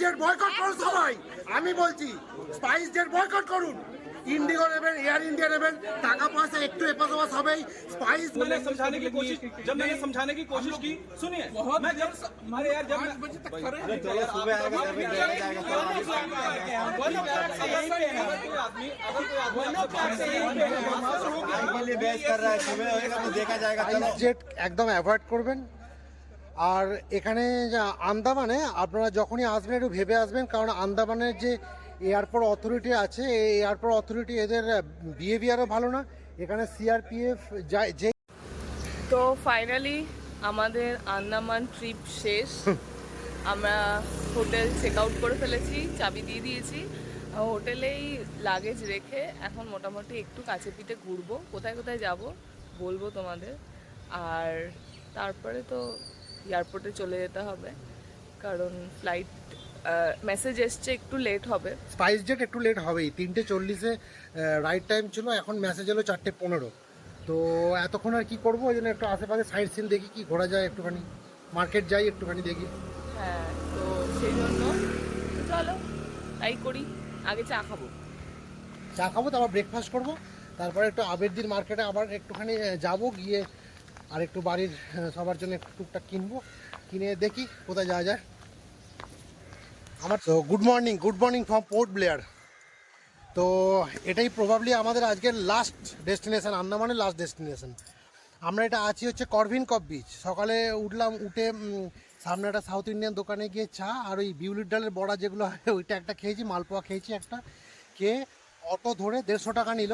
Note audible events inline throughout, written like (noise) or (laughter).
Jet boycott করুন সবাই আমি বলছি স্পাইস জেট বয়কট করুন ইন্ডিগো নেবেন এয়ার ইন্ডিয়া নেবেন টাকা পয়সা একটু এপাশ ওপাশ হবেই স্পাইস मैंने समझाने की कोशिश जब मैंने समझाने की कोशिश की सुनिए मैं जब अरे यार जब मैं- बजे तक खड़े हैं तो ये सुबह आएगा तभी देखा जाएगा तो अगर कोई आदमी अगर कोई आदमी आज के लिए बहस कर रहा है सुबह होएगा तो देखा जाएगा चलो স্পাইস জেট একদম অ্যাভয়েড করবেন আর এখানে আন্দামানে আপনারা যখনই আসবেন একটু ভেবে আসবেন কারণ আন্দামানের যে এয়ারপোর্ট অথরিটি আছে এই এয়ারপোর্ট অথরিটি এদের বিহেভিয়ারও ভালো না। এখানে সিআরপিএফ যায় যে তো ফাইনালি আমাদের আন্দামান ট্রিপ শেষ। আমরা হোটেল চেক আউট করে ফেলেছি চাবি দিয়ে দিয়েছি। হোটেলেই লাগেজ রেখে এখন মোটামুটি একটু কাছে পিঠে ঘুরবো। কোথায় কোথায় যাব বলব তোমাদের। আর তারপরে তো এয়ারপোর্টে চলে যেতে হবে। কারণ ফ্লাইট মেসেজ এসছে একটু লেট হবে। স্পাইস জেট একটু লেট হবেই। তিনটে চল্লিশে রাইট টাইম ছিল এখন মেসেজ এলো চারটে পনেরো। তো এতক্ষণ আর কি করব? ওই জন্য একটু আশেপাশে সাইড সিন দেখি কি ঘোরা যায় একটুখানি। মার্কেট যাই একটুখানি দেখি। হ্যাঁ তো সেই জন্য চলো তাই করি। আগে চা খাব। চা খাব তারপর ব্রেকফাস্ট করব। তারপরে একটু আবেরদির মার্কেটে আবার একটুখানি যাব গিয়ে আর একটু বাড়ির সবার জন্য একটু টুকটাক কিনবো। কিনে দেখি কোথায় যাওয়া যায়। আমার তো good morning good morning from Port Blair তো এটাই প্রবাবলি আমাদের আজকের লাস্ট ডেস্টিনেশান আন্দামানের লাস্ট ডেস্টিনেশান আমরা এটা আছি হচ্ছে করভিন কপ বিচ সকালে উঠলাম, উঠে সামনে একটা সাউথ ইন্ডিয়ান দোকানে গিয়ে চা আর ওই বিউলির ডালের বড়া যেগুলো হয়, (laughs) ওইটা একটা খেয়েছি, মালপোয়া খেয়েছি একটা। খেয়ে অটো ধরে দেড়শো টাকা নিল,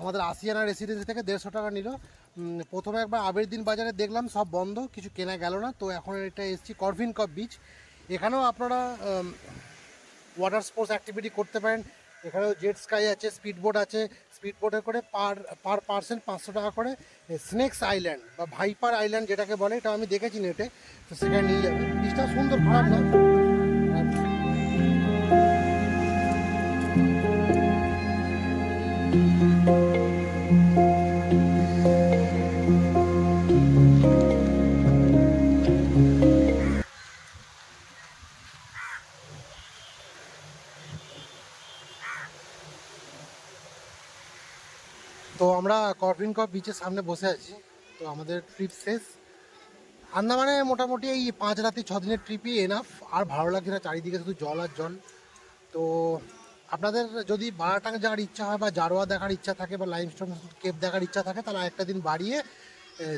আমাদের আসিয়ানা রেসিডেন্সি থেকে দেড়শো টাকা নিল। প্রথমে একবার আবের দিন বাজারে দেখলাম, সব বন্ধ, কিছু কেনা গেল না। তো এখন এটা এসেছি করভিন কপ বিচ এখানেও আপনারা ওয়াটার স্পোর্টস অ্যাক্টিভিটি করতে পারেন। এখানেও জেট স্কাই আছে স্পিড বোট আছে। স্পিড বোটে করে পার পার পার্সেন্ট পাঁচশো টাকা করে স্নেক্স আইল্যান্ড বা ভাইপার আইল্যান্ড যেটাকে বলে, এটা আমি দেখেছি নেটে তো সেখানে নিয়ে যাবে জিনিসটা সুন্দর, খারাপ না। আমরা করভিন কপ বিচের সামনে বসে আছি। তো আমাদের ট্রিপ শেষ। আন্দামানে মোটামুটি এই পাঁচ রাতে ছ দিনের ট্রিপই এনাফ আর ভালো লাগছে না চারিদিকে শুধু জল আর জল। তো আপনাদের যদি বারাটাং যাওয়ার ইচ্ছা হয় বা জারোয়া দেখার ইচ্ছা থাকে বা লাইমস্টোন কেপ দেখার ইচ্ছা থাকে, তাহলে একটা দিন বাড়িয়ে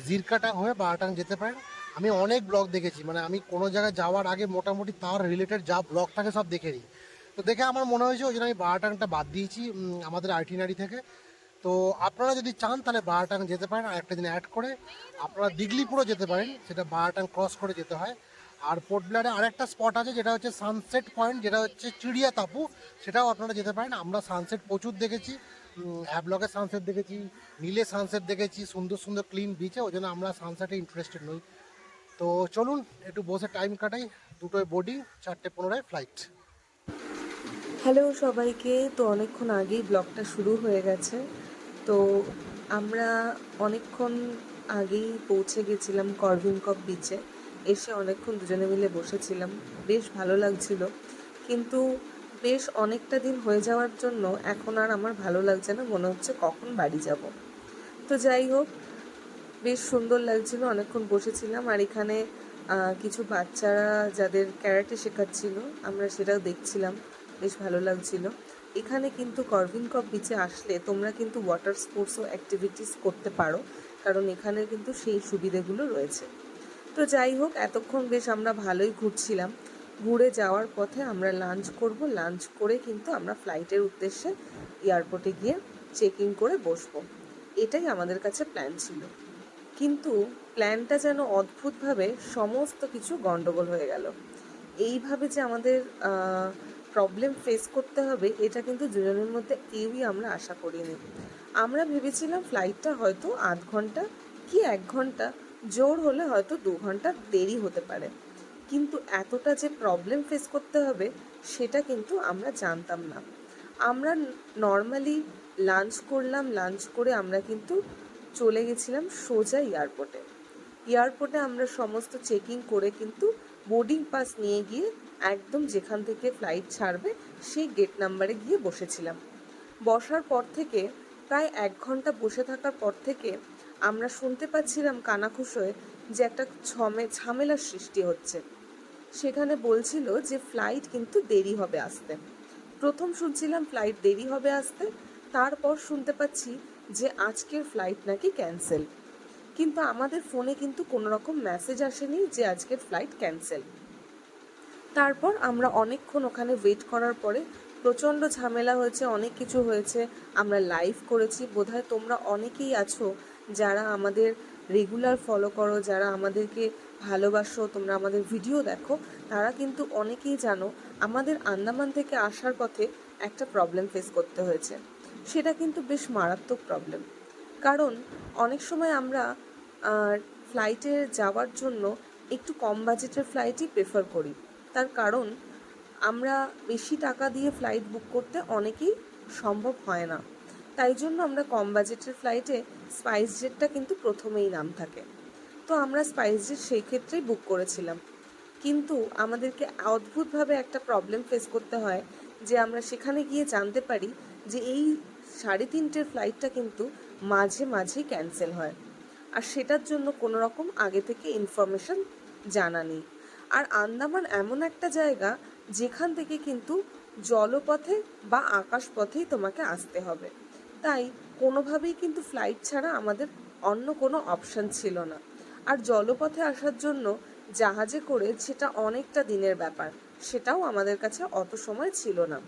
জিরকাটা হয়ে বারাটাং যেতে পারেন। আমি অনেক ব্লগ দেখেছি। মানে আমি কোনো জায়গায় যাওয়ার আগে মোটামুটি তার রিলেটেড যা ব্লগ থাকে সব দেখে নিই। তো দেখে আমার মনে হয়েছে ওই জন্য আমি বারাটাংটা বাদ দিয়েছি আমাদের আইটিনারি থেকে। তো আপনারা যদি চান, তাহলে বারাটাং যেতে পারেন। আর একটা দিন অ্যাড করে, আপনারা দিগলিপুরও যেতে পারেন। সেটা বারাটাং ক্রস করে যেতে হয়। আর পোর্ট ব্লেয়ারে আরেকটা স্পট আছে, যেটা হচ্ছে সানসেট পয়েন্ট যেটা হচ্ছে চিড়িয়া তাপু সেটাও আপনারা যেতে পারেন। আমরা সানসেট প্রচুর দেখেছি। হ্যাবলকের সানসেট দেখেছি, নীলে সানসেট দেখেছি, সুন্দর সুন্দর ক্লিন বিচে ওই জন্য আমরা সানসেটে ইন্টারেস্টেড নই। তো চলুন, একটু বসে টাইম কাটাই। দুটোয় বোর্ডিং চারটে পনেরোয় ফ্লাইট হ্যালো সবাইকে। তো অনেকক্ষণ আগেই ব্লগটা শুরু হয়ে গেছে। তো আমরা অনেকক্ষণ আগেই পৌঁছে গেছিলাম করভিন কপ বিচে এসে অনেকক্ষণ দুজনে মিলে বসেছিলাম। বেশ ভালো লাগছিল। কিন্তু বেশ অনেকটা দিন হয়ে যাওয়ার জন্য এখন আর আমার ভালো লাগছে না। মনে হচ্ছে কখন বাড়ি যাব। তো যাই হোক, বেশ সুন্দর লাগছিল। অনেকক্ষণ বসেছিলাম। আর এখানে কিছু বাচ্চারা যাদের ক্যারাটে শেখাচ্ছিল, আমরা সেটাও দেখছিলাম। বেশ ভালো লাগছিল। এখানে কিন্তু করভিন কপ বিচে আসলে তোমরা কিন্তু ওয়াটার স্পোর্টস ও অ্যাক্টিভিটিস করতে পারো, কারণ এখানে কিন্তু সেই সুবিধেগুলো রয়েছে। তো যাই হোক, এতক্ষণ বেশ আমরা ভালোই ঘুরছিলাম। ঘুরে যাওয়ার পথে আমরা লাঞ্চ করব। লাঞ্চ করে কিন্তু আমরা ফ্লাইটের উদ্দেশ্যে এয়ারপোর্টে গিয়ে চেক ইন করে বসবো। এটাই আমাদের কাছে প্ল্যান ছিল। কিন্তু প্ল্যানটা যেন অদ্ভুতভাবে সমস্ত কিছু গণ্ডগোল হয়ে গেল। এইভাবে যে আমাদের প্রবলেম ফেস করতে হবে, এটা কিন্তু দুজনের মধ্যে কেউই আমরা আশা করিনি। আমরা ভেবেছিলাম ফ্লাইটটা হয়তো আধ ঘণ্টা কি এক ঘণ্টা, জোর হলে হয়তো দু ঘণ্টা দেরি হতে পারে। কিন্তু এতটা যে প্রবলেম ফেস করতে হবে, সেটা কিন্তু আমরা জানতাম না। আমরা নর্মালি লাঞ্চ করলাম লাঞ্চ করে আমরা কিন্তু চলে গেছিলাম সোজা এয়ারপোর্টে এয়ারপোর্টে আমরা সমস্ত চেকিং করে কিন্তু বোর্ডিং পাস নিয়ে গিয়ে একদম যেখান থেকে ফ্লাইট ছাড়বে, সেই গেট নাম্বারে গিয়ে বসেছিলাম। বসার পর থেকে প্রায় এক ঘণ্টা বসে থাকার পর থেকে আমরা শুনতে পাচ্ছিলাম কানাখুশ হয়ে যে একটা ছমে, ঝামেলার সৃষ্টি হচ্ছে। সেখানে বলছিল যে ফ্লাইট কিন্তু দেরি হবে আসতে। প্রথম শুনছিলাম ফ্লাইট দেরি হবে আসতে, তারপর শুনতে পাচ্ছি যে আজকের ফ্লাইট নাকি ক্যান্সেল কিন্তু আমাদের ফোনে কিন্তু কোনো রকম মেসেজ আসেনি যে আজকের ফ্লাইট ক্যান্সেল তারপর আমরা অনেকক্ষণ ওখানে ওয়েট করার পরে প্রচণ্ড ঝামেলা হয়েছে, অনেক কিছু হয়েছে, আমরা লাইভ করেছি। বোধহয় তোমরা অনেকেই আছো যারা আমাদের রেগুলার ফলো করো, যারা আমাদেরকে ভালোবাসো, তোমরা আমাদের ভিডিও দেখো, তারা কিন্তু অনেকেই জানো আমাদের আন্দামান থেকে আসার পথে একটা প্রবলেম ফেস করতে হয়েছে। সেটা কিন্তু বেশ মারাত্মক প্রবলেম কারণ অনেক সময় আমরা ফ্লাইটে যাওয়ার জন্য একটু কম বাজেটের ফ্লাইটই প্রেফার করি। তার কারণ, আমরা বেশি টাকা দিয়ে ফ্লাইট বুক করতে অনেকেই সম্ভব হয় না। তাই জন্য আমরা কম বাজেটের ফ্লাইটে স্পাইস জেটটা কিন্তু প্রথমেই নাম থাকে। তো আমরা স্পাইস জেট সেই ক্ষেত্রেই বুক করেছিলাম। কিন্তু আমাদেরকে অদ্ভুতভাবে একটা প্রবলেম ফেস করতে হয় যে আমরা সেখানে গিয়ে জানতে পারি যে এই সাড়ে তিনটের ফ্লাইটটা কিন্তু মাঝে মাঝেই ক্যান্সেল হয়। আর সেটার জন্য কোনো রকম আগে থেকে ইনফরমেশন জানা নেই। আর আন্দামান এমন একটা জায়গা যেখান থেকে কিন্তু জলপথে বা আকাশপথেই তোমাকে আসতে হবে। তাই কোনোভাবেই কিন্তু ফ্লাইট ছাড়া আমাদের অন্য কোনো অপশন ছিল না। আর জলপথে আসার জন্য জাহাজে করে সেটা অনেকটা দিনের ব্যাপার, সেটাও আমাদের কাছে অত সময় ছিল না।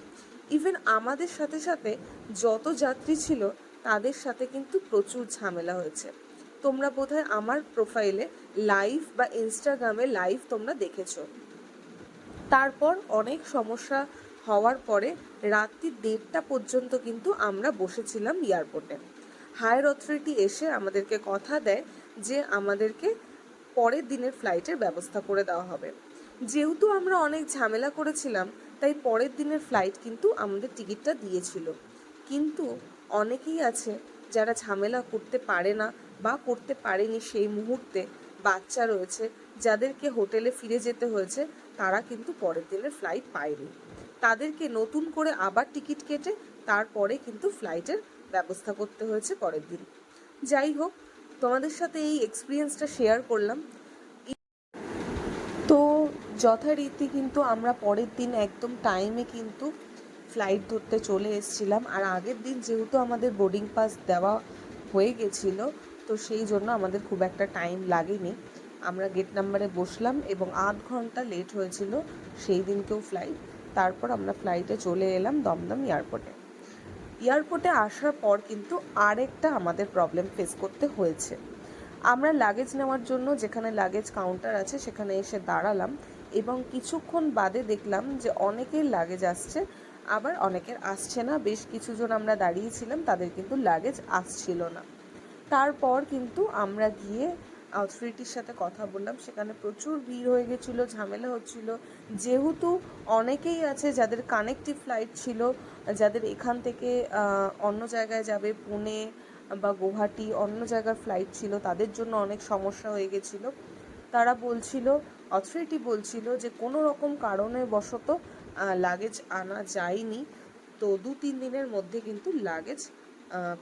ইভেন আমাদের সাথে সাথে যত যাত্রী ছিল, তাদের সাথে কিন্তু প্রচুর ঝামেলা হয়েছে। তোমরা বোধহয় আমার প্রোফাইলে লাইভ বা ইনস্টাগ্রামে লাইভ তোমরা দেখেছ। তারপর অনেক সমস্যা হওয়ার পরে রাত্রি দেড়টা পর্যন্ত কিন্তু আমরা বসেছিলাম এয়ারপোর্টে হায়ার অথরিটি এসে আমাদেরকে কথা দেয় যে আমাদেরকে পরের দিনের ফ্লাইটের ব্যবস্থা করে দেওয়া হবে। যেহেতু আমরা অনেক ঝামেলা করেছিলাম, তাই পরের দিনের ফ্লাইট কিন্তু আমাদের টিকিটটা দিয়েছিল। কিন্তু অনেকেই আছে যারা ঝামেলা করতে পারে না বা করতে পারেনি সেই মুহূর্তে বাচ্চা রয়েছে যাদেরকে হোটেলে ফিরে যেতে হয়েছে, তারা কিন্তু পরের দিনের ফ্লাইট পায়নি। তাদেরকে নতুন করে আবার টিকিট কেটে তারপরে কিন্তু ফ্লাইটের ব্যবস্থা করতে হয়েছে পরের দিন। যাই হোক, তোমাদের সাথে এই এক্সপিরিয়েন্সটা শেয়ার করলাম। তো যথারীতি কিন্তু আমরা পরের দিন একদম টাইমে কিন্তু ফ্লাইট ধরতে চলে এসেছিলাম। আর আগের দিন যেহেতু আমাদের বোর্ডিং পাস দেওয়া হয়ে গেছিল তো সেই জন্য আমাদের খুব একটা টাইম লাগেনি। আমরা গেট নাম্বারে বসলাম এবং আধ ঘণ্টা লেট হয়েছিল সেই দিনকেও ফ্লাইট তারপর আমরা ফ্লাইটে চলে এলাম দমদম এয়ারপোর্টে এয়ারপোর্টে আসার পর কিন্তু আরেকটা আমাদের প্রবলেম ফেস করতে হয়েছে। আমরা লাগেজ নেওয়ার জন্য যেখানে লাগেজ কাউন্টার আছে সেখানে এসে দাঁড়ালাম এবং কিছুক্ষণ বাদে দেখলাম যে অনেকের লাগেজ আসছে, আবার অনেকের আসছে না। বেশ কিছুজন আমরা দাঁড়িয়েছিলাম, তাদের কিন্তু লাগেজ আসছিল না। তারপর কিন্তু আমরা গিয়ে অথরিটির সাথে কথা বললাম। সেখানে প্রচুর ভিড় হয়ে গেছিল, ঝামেলা হচ্ছিল। যেহেতু অনেকেই আছে যাদের কানেক্টিভ ফ্লাইট ছিল, যাদের এখান থেকে অন্য জায়গায় যাবে, পুনে বা গুয়াহাটি, অন্য জায়গার ফ্লাইট ছিল, তাদের জন্য অনেক সমস্যা হয়ে গেছিল। তারা বলছিল অথরিটি বলছিল যে কোনো রকম কারণে বশত লাগেজ আনা যায়নি। তো দু তিন দিনের মধ্যে কিন্তু লাগেজ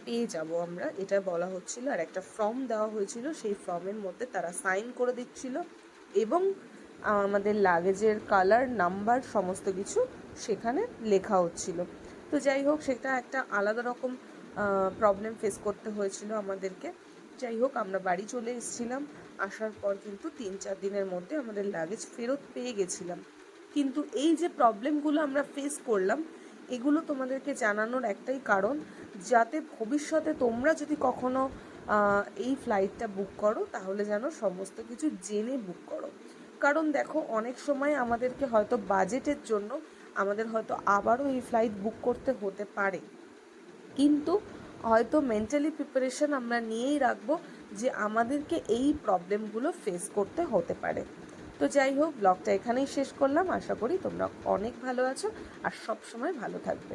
পেয়ে যাব আমরা। এটা বলা হচ্ছিল আর একটা ফর্ম দেওয়া হয়েছিল, সেই ফর্মের মধ্যে তারা সাইন করে দিচ্ছিল এবং আমাদের লাগেজের কালার নাম্বার সমস্ত কিছু সেখানে লেখা হচ্ছিল। তো যাই হোক, সেটা একটা আলাদা রকম প্রবলেম ফেস করতে হয়েছিল আমাদেরকে। যাই হোক, আমরা বাড়ি চলে এসেছিলাম। আসার পর কিন্তু তিন চার দিনের মধ্যে আমাদের লাগেজ ফেরত পেয়ে গেছিলাম। কিন্তু এই যে প্রবলেমগুলো আমরা ফেস করলাম এগুলো তোমাদেরকে জানানোর একটাই কারণ, যাতে ভবিষ্যতে তোমরা যদি কখনো এই ফ্লাইটটা বুক করো, তাহলে যেন সমস্ত কিছু জেনে বুক করো। কারণ দেখো, অনেক সময় আমাদেরকে হয়তো বাজেটের জন্য আমাদের হয়তো আবারও এই ফ্লাইট বুক করতে হতে পারে। কিন্তু হয়তো মেন্টালি প্রিপারেশন আমরা নিয়েই রাখব যে আমাদেরকে এই প্রবলেমগুলো ফেস করতে হতে পারে। তো যাই হোক ব্লগটা এখানেই শেষ করলাম। আশা করি তোমরা অনেক ভালো আছো আর সব সময় ভালো থাকবে।